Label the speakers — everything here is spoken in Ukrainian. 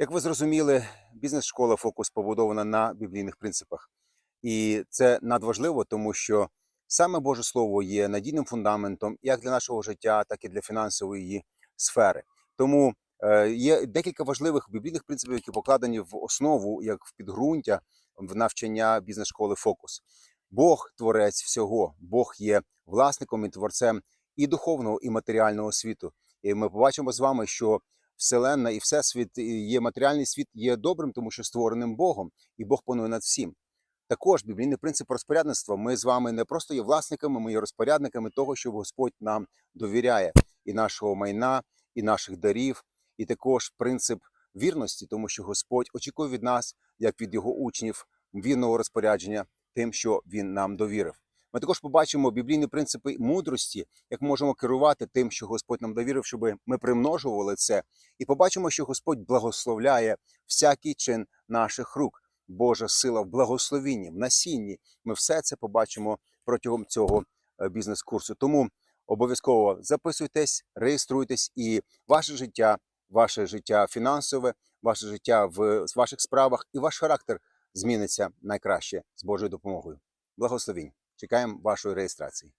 Speaker 1: Як ви зрозуміли, бізнес-школа фокус побудована на біблійних принципах. І це надважливо, тому що саме Боже Слово є надійним фундаментом як для нашого життя, так і для фінансової сфери. Тому е, є декілька важливих біблійних принципів, які покладені в основу, як в підґрунтя в навчання бізнес-школи фокус. Бог творець всього, Бог є власником і творцем і духовного, і матеріального світу. І ми побачимо з вами, що Вселенна і Всесвіт, є матеріальний світ є добрим, тому що створеним Богом, і Бог панує над всім. Також біблійний принцип розпорядництва. Ми з вами не просто є власниками, ми є розпорядниками того, що Господь нам довіряє, і нашого майна, і наших дарів, і також принцип вірності, тому що Господь очікує від нас, як від його учнів, вірного розпорядження тим, що він нам довірив. Ми також побачимо біблійні принципи мудрості, як ми можемо керувати тим, що Господь нам довірив, щоб ми примножували це, і побачимо, що Господь благословляє всякий чин наших рук. Божа сила в благословінні, в насінні. Ми все це побачимо протягом цього е, бізнес-курсу. Тому обов'язково записуйтесь, реєструйтесь, і ваше життя, ваше життя фінансове, ваше життя в ваших справах і ваш характер зміниться найкраще з Божою допомогою. Благословінь! Чекаємо вашої реєстрації.